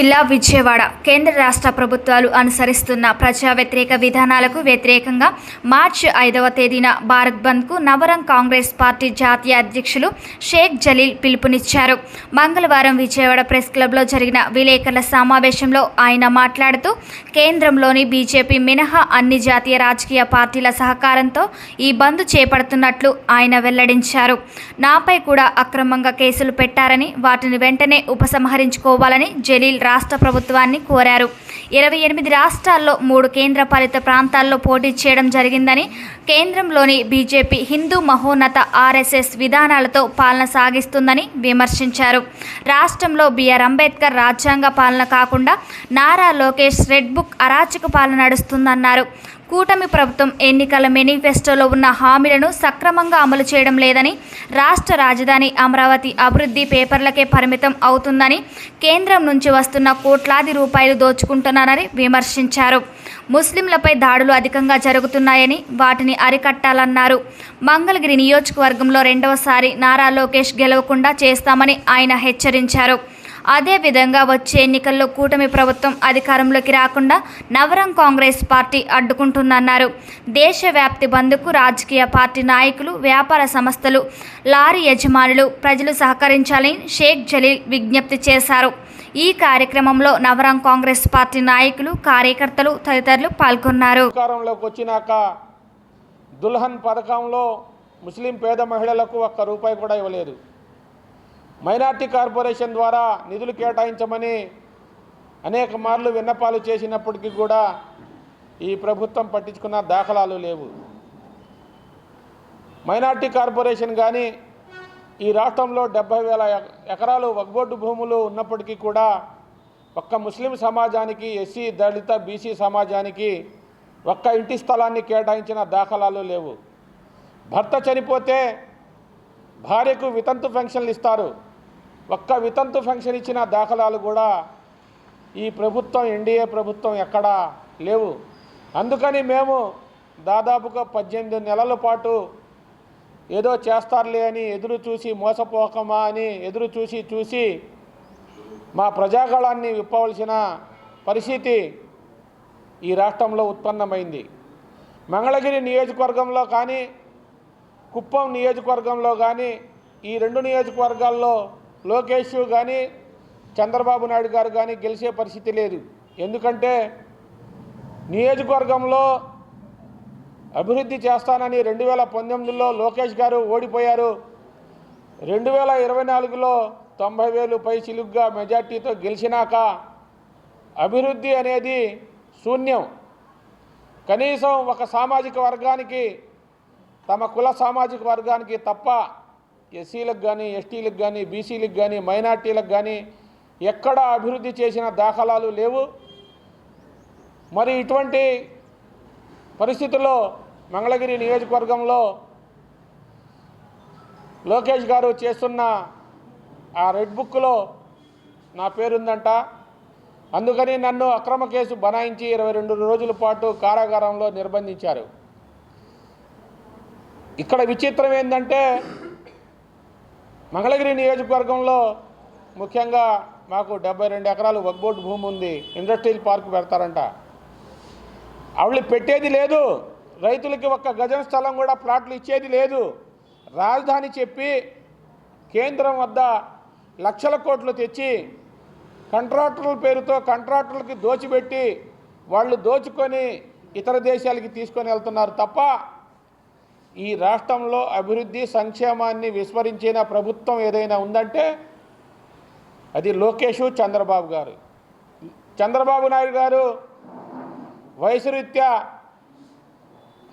జిల్లా విజయవాడ కేంద్ర రాష్ట్ర ప్రభుత్వాలు అనుసరిస్తున్న ప్రజా వ్యతిరేక విధానాలకు వ్యతిరేకంగా మార్చి ఐదవ తేదీన భారత్ బంద్కు నవరం కాంగ్రెస్ పార్టీ జాతీయ అధ్యక్షులు షేక్ జలీల్ పిలుపునిచ్చారు. మంగళవారం విజయవాడ ప్రెస్ క్లబ్లో జరిగిన విలేకరుల సమావేశంలో ఆయన మాట్లాడుతూ కేంద్రంలోని బీజేపీ మినహా అన్ని జాతీయ రాజకీయ పార్టీల సహకారంతో ఈ బంద్ చేపడుతున్నట్లు ఆయన వెల్లడించారు. నాపై కూడా అక్రమంగా కేసులు పెట్టారని వాటిని వెంటనే ఉపసంహరించుకోవాలని జలీల్ రాష్ట్ర ప్రభుత్వాన్ని కోరారు. ఇరవై ఎనిమిది రాష్ట్రాల్లో మూడు కేంద్ర పాలిత ప్రాంతాల్లో పోటీ చేయడం జరిగిందని కేంద్రంలోని బీజేపీ హిందూ మహోన్నత ఆర్ఎస్ఎస్ విధానాలతో పాలన సాగిస్తుందని విమర్శించారు. రాష్ట్రంలో బిఆర్ అంబేద్కర్ రాజ్యాంగ పాలన కాకుండా నారా లోకేష్ రెడ్ బుక్ అరాచక పాలన నడుస్తుందన్నారు. కూటమి ప్రభుత్వం ఎన్నికల మేనిఫెస్టోలో ఉన్న హామీలను సక్రమంగా అమలు చేయడం లేదని రాష్ట్ర రాజధాని అమరావతి అభివృద్ధి పేపర్లకే పరిమితం అవుతుందని కేంద్రం నుంచి వస్తున్న కోట్లాది రూపాయలు దోచుకుంటున్నారని విమర్శించారు. ముస్లింలపై దాడులు అధికంగా జరుగుతున్నాయని వాటిని అరికట్టాలన్నారు. మంగళగిరి నియోజకవర్గంలో రెండవసారి నారా లోకేష్ గెలవకుండా చేస్తామని ఆయన హెచ్చరించారు. అదేవిధంగా వచ్చే ఎన్నికల్లో కూటమి ప్రభుత్వం అధికారంలోకి రాకుండా నవరం కాంగ్రెస్ పార్టీ అడ్డుకుంటుందన్నారు. దేశవ్యాప్తి బంద్కు రాజకీయ పార్టీ నాయకులు వ్యాపార సంస్థలు లారీ యజమానులు ప్రజలు సహకరించాలని షేక్ జలీల్ విజ్ఞప్తి చేశారు. ఈ కార్యక్రమంలో నవరం కాంగ్రెస్ పార్టీ నాయకులు కార్యకర్తలు తదితరులు పాల్గొన్నారు. వచ్చినాక దుల్హన్ పథకంలో ముస్లిం పేద మహిళలకు ఒక్క రూపాయి కూడా ఇవ్వలేదు. మైనార్టీ కార్పొరేషన్ ద్వారా నిధులు కేటాయించమని అనేక మార్లు విన్నపాలు చేసినప్పటికీ కూడా ఈ ప్రభుత్వం పట్టించుకున్న దాఖలాలు లేవు. మైనార్టీ కార్పొరేషన్ కానీ ఈ రాష్ట్రంలో డెబ్బై వేల ఎకరాలు వగ్బోర్డు భూములు ఉన్నప్పటికీ కూడా ఒక్క ముస్లిం సమాజానికి ఎస్సీ దళిత బీసీ సమాజానికి ఒక్క ఇంటి స్థలాన్ని కేటాయించిన దాఖలాలు లేవు. భర్త చనిపోతే భార్యకు వితంతు పెన్షన్లు ఇస్తారు. ఒక్క వితంతు ఫంక్షన్ ఇచ్చిన దాఖలాలు కూడా ఈ ప్రభుత్వం ఎన్డీఏ ప్రభుత్వం ఎక్కడా లేవు. అందుకని మేము దాదాపుగా పద్దెనిమిది నెలల పాటు ఏదో చేస్తారులే అని ఎదురు చూసి మోసపోకమా అని ఎదురు చూసి చూసి మా ప్రజాగళాన్ని విప్పవలసిన పరిస్థితి ఈ రాష్ట్రంలో ఉత్పన్నమైంది. మంగళగిరి నియోజకవర్గంలో కానీ కుప్పం నియోజకవర్గంలో కానీ ఈ రెండు నియోజకవర్గాల్లో లోకేష్ కానీ చంద్రబాబు నాయుడు గారు కానీ గెలిచే పరిస్థితి లేదు. ఎందుకంటే నియోజకవర్గంలో అభివృద్ధి చేస్తానని రెండు వేల పంతొమ్మిదిలో లోకేష్ గారు ఓడిపోయారు. రెండు వేల ఇరవై నాలుగులో తొంభై వేలు పై చిలుగ్గా మెజార్టీతో గెలిచినాక అభివృద్ధి అనేది శూన్యం. కనీసం ఒక సామాజిక వర్గానికి తమ కుల సామాజిక వర్గానికి తప్ప ఎస్సీలకు కానీ ఎస్టీలకు కానీ బీసీలకు కానీ మైనార్టీలకు కానీ ఎక్కడ అభివృద్ధి చేసిన దాఖలాలు లేవు. మరి ఇటువంటి పరిస్థితుల్లో మంగళగిరి నియోజకవర్గంలో లోకేష్ గారు చేస్తున్న ఆ రెడ్ బుక్లో నా పేరుందంట. అందుకని నన్ను అక్రమ కేసు బనాయించి ఇరవై రెండు రోజుల పాటు కారాగారంలో నిర్బంధించారు. ఇక్కడ విచిత్రం ఏంటంటే మంగళగిరి నియోజకవర్గంలో ముఖ్యంగా మాకు డెబ్బై రెండు ఎకరాలు వగ్బోర్డు భూమి ఉంది. ఇండస్ట్రియల్ పార్క్ పెడతారంట. వాళ్ళు పెట్టేది లేదు. రైతులకి ఒక్క గజం స్థలం కూడా ప్లాట్లు ఇచ్చేది లేదు. రాజధాని చెప్పి కేంద్రం వద్ద లక్షల కోట్లు తెచ్చి కంట్రాక్టర్ల పేరుతో కంట్రాక్టర్లకి దోచిపెట్టి వాళ్ళు దోచుకొని ఇతర దేశాలకి తీసుకొని వెళ్తున్నారు తప్ప ఈ రాష్ట్రంలో అభివృద్ధి సంక్షేమాన్ని విస్మరించిన ప్రభుత్వం ఏదైనా ఉందంటే అది లోకేష్ చంద్రబాబు గారు. చంద్రబాబు నాయుడు గారు వయసు రీత్యా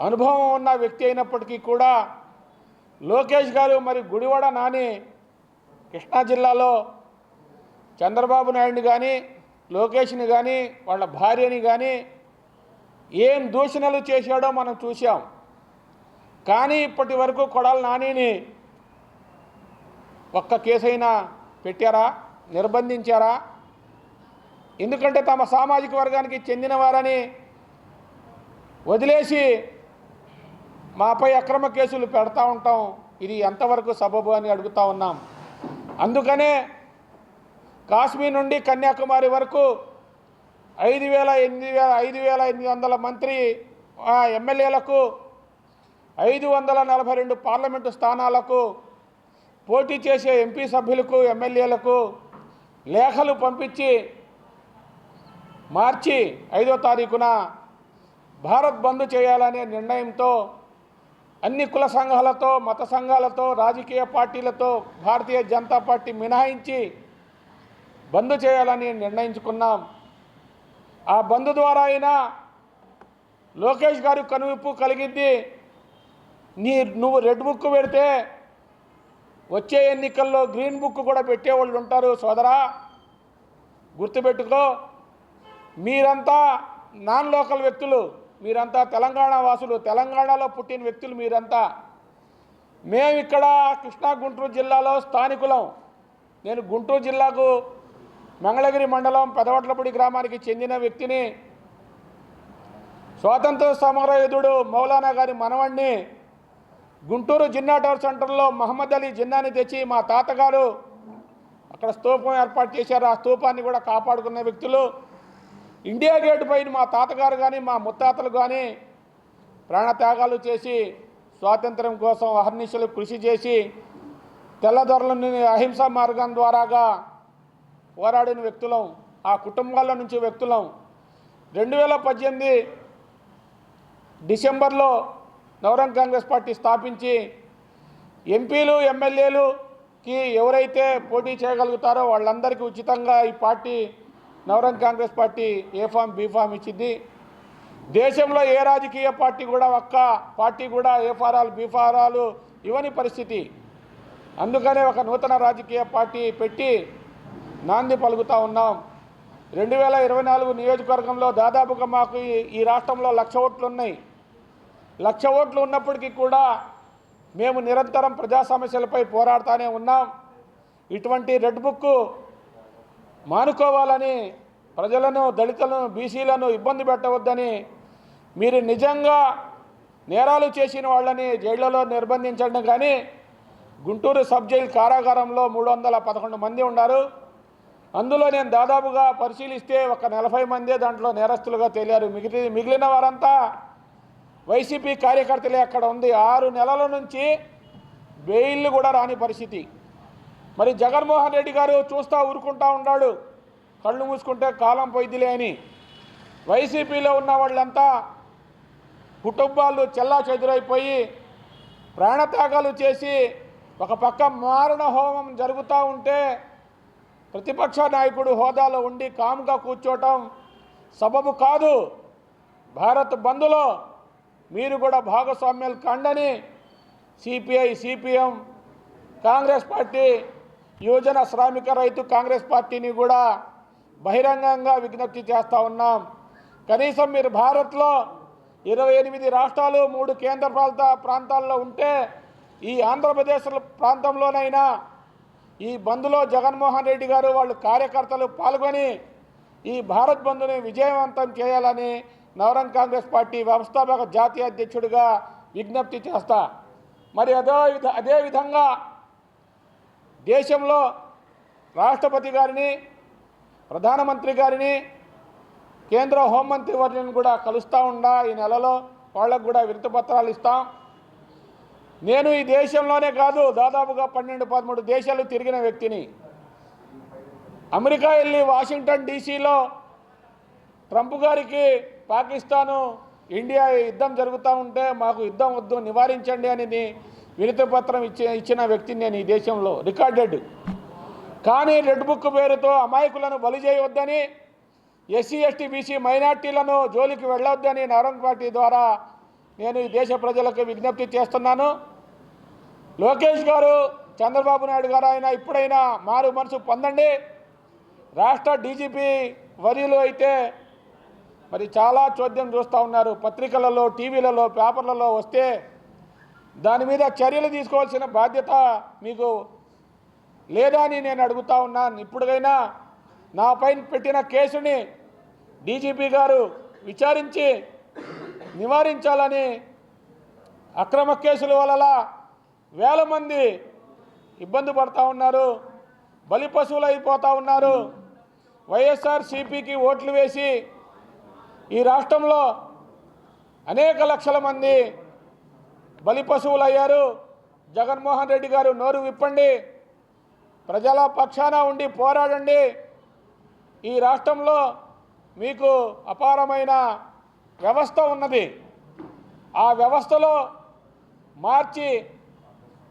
అనుభవం ఉన్న వ్యక్తి అయినప్పటికీ కూడా లోకేష్ గారు మరి గుడివాడ నాని కృష్ణా జిల్లాలో చంద్రబాబు నాయుడిని కానీ లోకేష్ని కానీ వాళ్ళ భార్యని కానీ ఏం దూషణలు చేశాడో మనం చూసాం కానీ ఇప్పటి వరకు కొడాలి నానిని ఒక్క కేసైనా పెట్టారా? నిర్బంధించారా? ఎందుకంటే తమ సామాజిక వర్గానికి చెందిన వారని వదిలేసి మాపై అక్రమ కేసులు పెడతా ఉంటాం. ఇది ఎంతవరకు సబబు అని అడుగుతా ఉన్నాం. అందుకనే కాశ్మీర్ నుండి కన్యాకుమారి వరకు ఐదు వేల ఎనిమిది వేల ఐదు వేల ఎనిమిది వందల మంత్రి ఆ, ఎమ్మెల్యేలకు ఐదు వందల నలభై రెండు పార్లమెంటు స్థానాలకు పోటీ చేసే ఎంపీ సభ్యులకు ఎమ్మెల్యేలకు లేఖలు పంపించి మార్చి ఐదో తారీఖున భారత్ బంద్ చేయాలనే నిర్ణయంతో అన్ని కుల సంఘాలతో మత సంఘాలతో రాజకీయ పార్టీలతో భారతీయ జనతా పార్టీ మినహాయించి బంద్ చేయాలని నిర్ణయించుకున్నాం. ఆ బంద్ ద్వారా అయినా లోకేష్ గారి కనువిప్పు కలిగింది. నీ నువ్వు రెడ్ బుక్ పెడితే వచ్చే ఎన్నికల్లో గ్రీన్ బుక్ కూడా పెట్టేవాళ్ళు ఉంటారు సోదరా. గుర్తుపెట్టుకో మీరంతా నాన్ లోకల్ వ్యక్తులు మీరంతా తెలంగాణ వాసులు తెలంగాణలో పుట్టిన వ్యక్తులు మీరంతా. మేము ఇక్కడ కృష్ణా గుంటూరు జిల్లాలో స్థానికులం. నేను గుంటూరు జిల్లాకు మంగళగిరి మండలం పెదవట్లపూడి గ్రామానికి చెందిన వ్యక్తిని. స్వాతంత్ర సమరయోధుడు మౌలానా గారి మనవణ్ణి గుంటూరు జిన్నా టవర్ సెంటర్లో మహమ్మద్ అలీ జిన్నాని తెచ్చి మా తాతగారు అక్కడ స్తూపం ఏర్పాటు చేశారు. ఆ స్తూపాన్ని కూడా కాపాడుకున్న వ్యక్తులు. ఇండియా గేట్ పైన మా తాతగారు కానీ మా ముత్తాతలు కానీ ప్రాణత్యాగాలు చేసి స్వాతంత్రం కోసం అహర్నిశలు కృషి చేసి తెల్లదొరలని అహింసా మార్గం ద్వారాగా పోరాడిన వ్యక్తులం ఆ కుటుంబాల నుంచి వ్యక్తులం. రెండు వేల పద్దెనిమిది డిసెంబర్లో నవరంగ్ కాంగ్రెస్ పార్టీ స్థాపించి ఎంపీలు ఎమ్మెల్యేలుకి ఎవరైతే పోటీ చేయగలుగుతారో వాళ్ళందరికీ ఉచితంగా ఈ party Navrang Congress party A form B form ఇచ్చింది. దేశంలో ఏ రాజకీయ పార్టీ కూడా ఒక్క పార్టీ కూడా ఏ ఫారాలు బీ ఫారాలు ఇవ్వని పరిస్థితి. అందుకనే ఒక నూతన రాజకీయ పార్టీ పెట్టి నాంది పలుకుతా ఉన్నాం. రెండు వేల ఇరవై నాలుగు నియోజకవర్గంలో దాదాపుగా మాకు ఈ- ఈ రాష్ట్రంలో లక్ష ఓట్లు ఉన్నాయి. లక్ష ఓట్లు ఉన్నప్పటికీ కూడా మేము నిరంతరం ప్రజా సమస్యలపై పోరాడుతూనే ఉన్నాం. ఇటువంటి రెడ్ బుక్ మానుకోవాలని ప్రజలను దళితులను బీసీలను ఇబ్బంది పెట్టవద్దని మీరు నిజంగా నేరాలు చేసిన వాళ్ళని జైళ్ళలో నిర్బంధించండి. కానీ గుంటూరు సబ్ జైలు కారాగారంలో మూడు వందల పదకొండు మంది ఉన్నారు. అందులో నేను దాదాపుగా పరిశీలిస్తే ఒక నలభై మందే దాంట్లో నేరస్తులుగా తేలారు. మిగిలి మిగిలిన వారంతా వైసీపీ కార్యకర్తలే అక్కడ ఉంది. ఆరు నెలల నుంచి బెయిల్ కూడా రాని పరిస్థితి. మరి జగన్మోహన్ రెడ్డి గారు చూస్తూ ఊరుకుంటా ఉన్నాడు. కళ్ళు మూసుకుంటే కాలం పోయిదిలే అని. వైసీపీలో ఉన్న వాళ్ళంతా కుటుంబాలు చెల్లా చెదురైపోయి ప్రాణత్యాగాలు చేసి ఒక పక్క మారణ హోమం జరుగుతూ ఉంటే ప్రతిపక్ష నాయకుడు హోదాలో ఉండి కాముగా కూర్చోవటం సబబు కాదు. భారత్ బంద్లో మీరు కూడా భాగస్వామ్యాలు కండని సిపిఐ సిపిఎం కాంగ్రెస్ పార్టీ యువజన శ్రామిక రైతు కాంగ్రెస్ పార్టీని కూడా బహిరంగంగా విజ్ఞప్తి చేస్తూ ఉన్నాం. కనీసం మీరు భారత్లో ఇరవై ఎనిమిది రాష్ట్రాలు మూడు కేంద్ర ప్రాంత ప్రాంతాల్లో ఉంటే ఈ ఆంధ్రప్రదేశ్ ప్రాంతంలోనైనా ఈ బంద్లో జగన్మోహన్ రెడ్డి గారు వాళ్ళు కార్యకర్తలు పాల్గొని ఈ భారత్ బంద్ని విజయవంతం చేయాలని నవరంగ్ కాంగ్రెస్ పార్టీ వ్యవస్థాపక జాతీయ అధ్యక్షుడిగా విజ్ఞప్తి చేస్తా. మరి అదే విధ అదే విధంగా దేశంలో రాష్ట్రపతి గారిని ప్రధానమంత్రి గారిని కేంద్ర హోంమంత్రి వర్యులను కూడా కలుస్తూ ఉండా. ఈ నెలలో వాళ్ళకు కూడా విరుతపత్రాలు ఇస్తాం. నేను ఈ దేశంలోనే కాదు దాదాపుగా పన్నెండు పదమూడు దేశాలు తిరిగిన వ్యక్తిని. అమెరికా వెళ్ళి వాషింగ్టన్ డీసీలో ట్రంప్ గారికి పాకిస్తాను ఇండియా యుద్ధం జరుగుతూ ఉంటే మాకు యుద్ధం వద్దు నివారించండి అని వినతి పత్రం ఇచ్చి ఇచ్చిన వ్యక్తిని నేను ఈ దేశంలో రికార్డెడ్. కానీ రెడ్ బుక్ పేరుతో అమాయకులను బలి చేయవద్దని ఎస్సీ ఎస్టీ బీసీ మైనార్టీలను జోలికి వెళ్ళొద్దని నవరంగ్ పార్టీ ద్వారా నేను ఈ దేశ ప్రజలకు విజ్ఞప్తి చేస్తున్నాను. లోకేష్ గారు చంద్రబాబు నాయుడు గారు ఆయన ఇప్పుడైనా మారు మనసు పొందండి. రాష్ట్ర డీజీపీ వర్యులు అయితే మరి చాలా చోద్యం చూస్తూ ఉన్నారు. పత్రికలలో టీవీలలో పేపర్లలో వస్తే దాని మీద చర్యలు తీసుకోవాల్సిన బాధ్యత మీకు లేదా అని నేను అడుగుతా ఉన్నాను. ఇప్పుడుకైనా నా పైన పెట్టిన కేసుని డీజీపీ గారు విచారించి నివారించాలని అక్రమ కేసుల వల్ల వేల మంది ఇబ్బంది పడతా ఉన్నారు. బలి పశువులు అయిపోతూ ఉన్నారు. వైఎస్ఆర్ సిపికి ఓట్లు వేసి ఈ రాష్ట్రంలో అనేక లక్షల మంది బలి పశువులు అయ్యారు జగన్మోహన్ రెడ్డి గారు నోరు విప్పండి. ప్రజల పక్షాన ఉండి పోరాడండి. ఈ రాష్ట్రంలో మీకు అపారమైన వ్యవస్థ ఉన్నది. ఆ వ్యవస్థలో మార్చి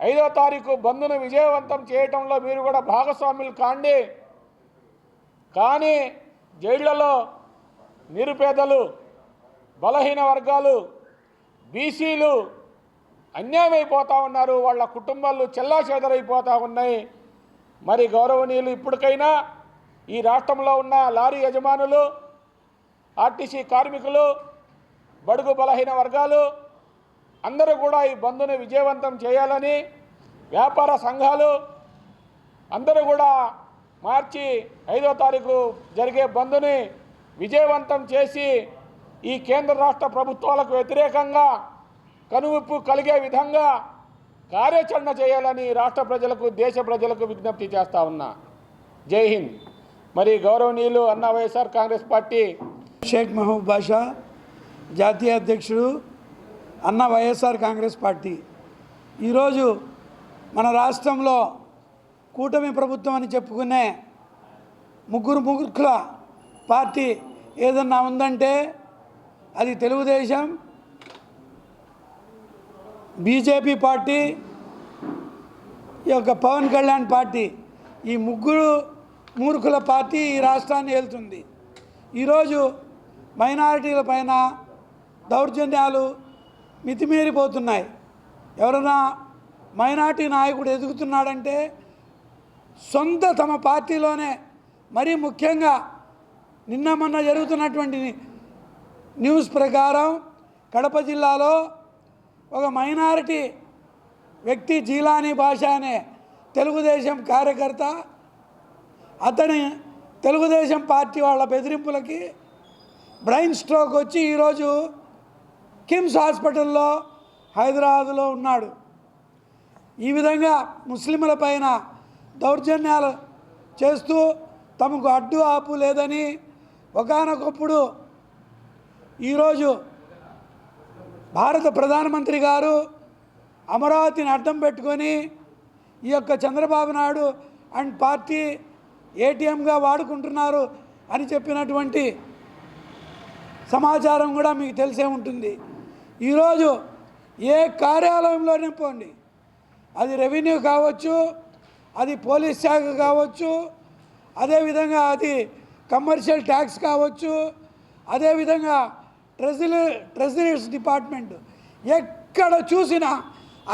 ఐదో తారీఖు బంద్ను విజయవంతం చేయటంలో మీరు కూడా భాగస్వాములు కాండి. కానీ జైళ్ళలో నిరుపేదలు బలహీన వర్గాలు బీసీలు అన్యాయమైపోతూ ఉన్నారు వాళ్ళ కుటుంబాలు చెల్లా చెదరైపోతూ ఉన్నాయి. మరి గౌరవనీయులు ఇప్పటికైనా ఈ రాష్ట్రంలో ఉన్న లారీ యజమానులు ఆర్టీసీ కార్మికులు బడుగు బలహీన వర్గాలు అందరూ కూడా ఈ బంద్ను విజయవంతం చేయాలని వ్యాపార సంఘాలు అందరూ కూడా మార్చి ఐదో తారీఖు జరిగే బంద్ని విజయవంతం చేసి ఈ కేంద్ర రాష్ట్ర ప్రభుత్వాలకు వ్యతిరేకంగా కనువిప్పు కలిగే విధంగా కార్యాచరణ చేయాలని రాష్ట్ర ప్రజలకు దేశ ప్రజలకు విజ్ఞప్తి చేస్తా ఉన్నా. జై హింద్. మరి గౌరవనీయులు అన్న వైఎస్ఆర్ కాంగ్రెస్ పార్టీ షేక్ మహబూబ్ బాషా జాతీయ అధ్యక్షుడు అన్న వైఎస్ఆర్ కాంగ్రెస్ పార్టీ. ఈరోజు మన రాష్ట్రంలో కూటమి ప్రభుత్వం అని చెప్పుకునే ముగ్గురు ముగ్గురుల పార్టీ ఏదన్నా ఉందంటే అది తెలుగుదేశం బీజేపీ పార్టీ ఈ యొక్క పవన్ కళ్యాణ్ పార్టీ ఈ ముగ్గురు మూర్ఖుల పార్టీ ఈ రాష్ట్రాన్ని వెళ్తుంది ఈరోజు మైనారిటీల పైన దౌర్జన్యాలు మితిమీరిపోతున్నాయి. ఎవరైనా మైనార్టీ నాయకుడు ఎదుగుతున్నాడంటే సొంత తమ పార్టీలోనే మరీ ముఖ్యంగా నిన్న మొన్న జరుగుతున్నటువంటి న్యూస్ ప్రకారం కడప జిల్లాలో ఒక మైనారిటీ వ్యక్తి జీలాని భాష అనే తెలుగుదేశం కార్యకర్త అతని తెలుగుదేశం పార్టీ వాళ్ళ బెదిరింపులకి బ్రెయిన్ స్ట్రోక్ వచ్చి ఈరోజు కిమ్స్ హాస్పిటల్లో హైదరాబాదులో ఉన్నాడు. ఈ విధంగా ముస్లింల పైన దౌర్జన్యాలు చేస్తూ తమకు అడ్డు ఆపు లేదని ఒకానొకప్పుడు ఈరోజు భారత ప్రధానమంత్రి గారు అమరావతిని అర్థం పెట్టుకొని ఈ యొక్క చంద్రబాబు నాయుడు అండ్ పార్టీ ఏటీఎంగా వాడుకుంటున్నారు అని చెప్పినటువంటి సమాచారం కూడా మీకు తెలిసే ఉంటుంది. ఈరోజు ఏ కార్యాలయంలోనే పోండి. అది రెవెన్యూ కావచ్చు అది పోలీస్ శాఖ కావచ్చు అదేవిధంగా అది కమర్షియల్ ట్యాక్స్ కావచ్చు అదేవిధంగా ట్రెజరీ ట్రెజరీస్ డిపార్ట్మెంట్. ఎక్కడ చూసినా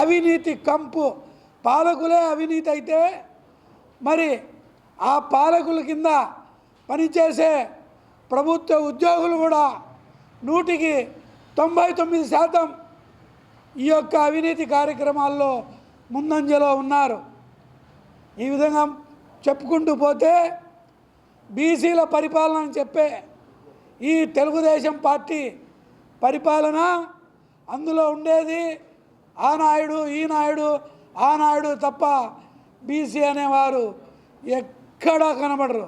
అవినీతి కంపు. పాలకులే అవినీతి అయితే మరి ఆ పాలకుల కింద పనిచేసే ప్రభుత్వ ఉద్యోగులు కూడా నూటికి తొంభై తొమ్మిది శాతం ఈ యొక్క అవినీతి కార్యక్రమాల్లో ముందంజలో ఉన్నారు. ఈ విధంగా చెప్పుకుంటూ పోతే బీసీల పరిపాలన అని చెప్పే ఈ తెలుగుదేశం పార్టీ పరిపాలన అందులో ఉండేది ఆ నాయుడు ఈ నాయుడు ఆ నాయుడు తప్ప బీసీ అనేవారు ఎక్కడా కనబడరు.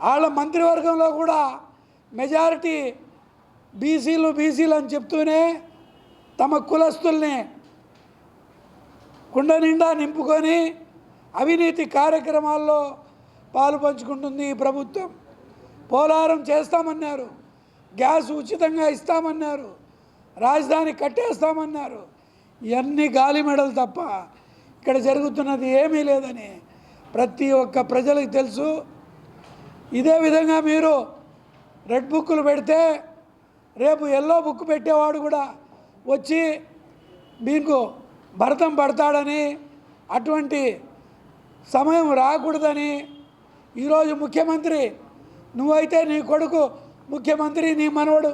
వాళ్ళ మంత్రివర్గంలో కూడా మెజారిటీ బీసీలు బీసీలు అని చెప్తూనే తమ కులస్తుల్ని కుండ నిండా నింపుకొని అవినీతి కార్యక్రమాల్లో పాలు పంచుకుంటుంది ఈ ప్రభుత్వం. పోలారం చేస్తామన్నారు. గ్యాస్ ఉచితంగా ఇస్తామన్నారు. రాజధాని కట్టేస్తామన్నారు. ఇవన్నీ గాలి మెడలు తప్ప ఇక్కడ జరుగుతున్నది ఏమీ లేదని ప్రతి ఒక్క ప్రజలకు తెలుసు. ఇదే విధంగా మీరు రెడ్ బుక్కులు పెడితే రేపు ఎల్లో బుక్ పెట్టేవాడు కూడా వచ్చి మీకు భరతం పడతాడని అటువంటి సమయం రాకూడదని ఈరోజు ముఖ్యమంత్రి నువ్వైతే నీ కొడుకు ముఖ్యమంత్రి నీ మనవడు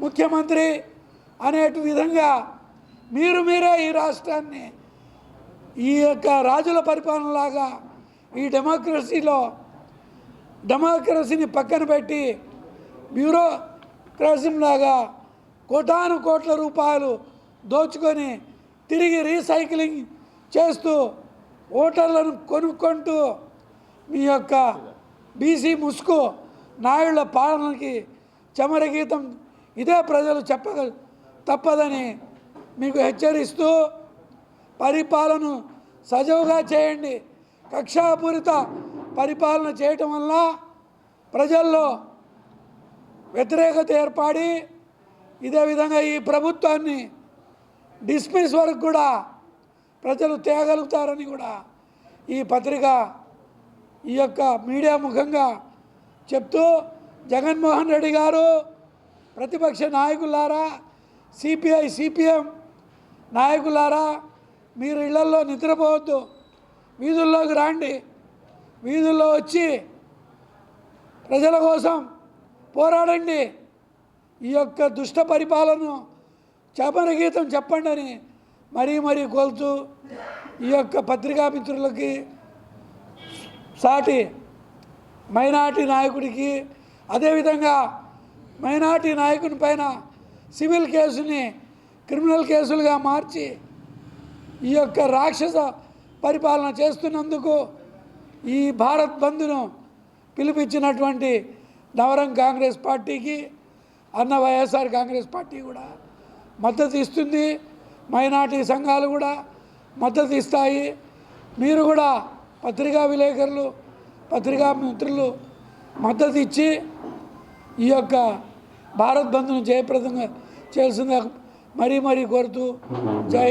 ముఖ్యమంత్రి అనేటు విధంగా మీరు మీరే ఈ రాష్ట్రాన్ని ఈ యొక్క రాజుల పరిపాలనలాగా ఈ డెమోక్రసీలో డెమోక్రసీని పక్కన పెట్టి బ్యూరోక్రసీలాగా కోటాను కోట్ల రూపాయలు దోచుకొని తిరిగి రీసైక్లింగ్ చేస్తూ ఓటర్లను కొనుక్కుంటూ మీ యొక్క బీసీ ముసుగు నాయుళ్ళ పాలనకి చమరగీతం ఇదే ప్రజలు చెప్పగ తప్పదని మీకు హెచ్చరిస్తూ పరిపాలన సజావుగా చేయండి. కక్షాపూరిత పరిపాలన చేయటం వల్ల ప్రజల్లో వ్యతిరేకత ఏర్పడి ఇదే విధంగా ఈ ప్రభుత్వాన్ని డిస్మిస్ వరకు కూడా ప్రజలు తేగలుగుతారని కూడా ఈ పత్రిక ఈ యొక్క మీడియా ముఖంగా చెప్తూ జగన్మోహన్ రెడ్డి గారు ప్రతిపక్ష నాయకులారా సిపిఐ సిపిఎం నాయకులారా మీరు ఇళ్ళల్లో నిద్రపోవద్దు. వీధుల్లోకి రాండి. వీధుల్లో వచ్చి ప్రజల కోసం పోరాడండి. ఈ యొక్క దుష్ట పరిపాలనను చేపన గీతం చెప్పండి అని మరీ మరీ కోల్తూ ఈ యొక్క పత్రికా మిత్రులకి సాటి మైనార్టీ నాయకుడికి అదేవిధంగా మైనార్టీ నాయకుని పైన సివిల్ కేసుని క్రిమినల్ కేసులుగా మార్చి ఈ యొక్క రాక్షస పరిపాలన చేస్తున్నందుకు ఈ భారత్ బంద్ను పిలిపించినటువంటి నవరం కాంగ్రెస్ పార్టీకి అన్న వైఎస్ఆర్ కాంగ్రెస్ పార్టీ కూడా మద్దతు ఇస్తుంది. మైనార్టీ సంఘాలు కూడా మద్దతు ఇస్తాయి. మీరు కూడా పత్రికా విలేకరులు పత్రికా మిత్రులు మద్దతు ఇచ్చి ఈ యొక్క భారత్ బంద్ను జయప్రదంగా చేయాల్సిందిగా మరీ మరీ కోరుతూ జై